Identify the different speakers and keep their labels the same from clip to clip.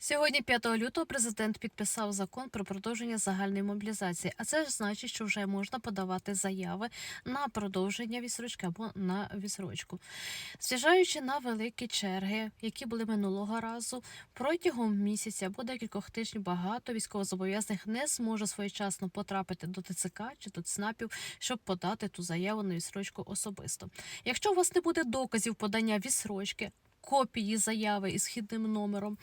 Speaker 1: Сьогодні, 5 лютого, президент підписав закон про продовження загальної мобілізації. А це значить, що вже можна подавати заяви на продовження відсрочки або на відсрочку. Зважаючи на великі черги, які були минулого разу, протягом місяця або декількох тижнів багато військовозобов'язаних не зможе своєчасно потрапити до ТЦК чи до ЦНАПів, щоб подати ту заяву на відсрочку особисто. Якщо у вас не буде доказів подання відсрочки, копії заяви із східним номером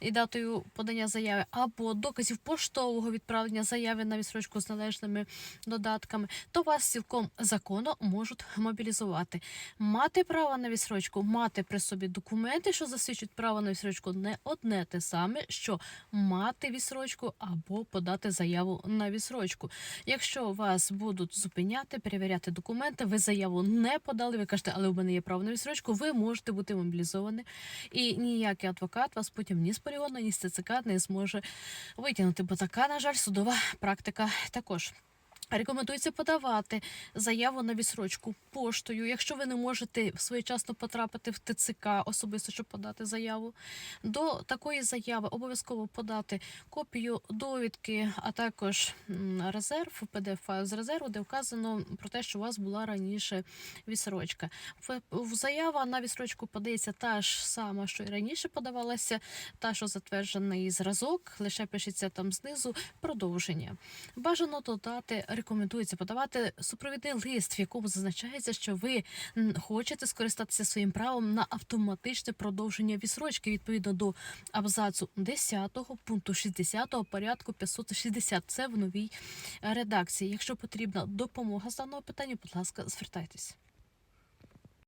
Speaker 1: і датою подання заяви, або доказів поштового відправлення заяви на відсрочку з належними додатками, то вас цілком законно можуть мобілізувати. Мати право на відсрочку, мати при собі документи, що засвідчують право на відсрочку, не одне те саме, що мати відсрочку або подати заяву на відсрочку. Якщо вас будуть зупиняти, перевіряти документи, ви заяву не подали, ви кажете, але у мене є право на відсрочку, ви можете бути мобілізовані. І ніякий адвокат вас потім ні з полігону, ні з ЦЦК не зможе витягнути, бо така, на жаль, судова практика також. Рекомендується подавати заяву на відсрочку поштою. Якщо ви не можете своєчасно потрапити в ТЦК особисто, щоб подати заяву, до такої заяви обов'язково подати копію довідки, а також резерв, файл з резерву, де вказано про те, що у вас була раніше відсрочка. Заява на відсрочку подається та ж сама, що і раніше подавалася, та що затверджений зразок, лише пишеться там знизу продовження. Бажано додати, рекомендується подавати супровідний лист, в якому зазначається, що ви хочете скористатися своїм правом на автоматичне продовження відсрочки відповідно до абзацу 10 пункту 60 порядку 560. Це в новій е, редакції. Якщо потрібна допомога з даного питання, будь ласка, звертайтесь.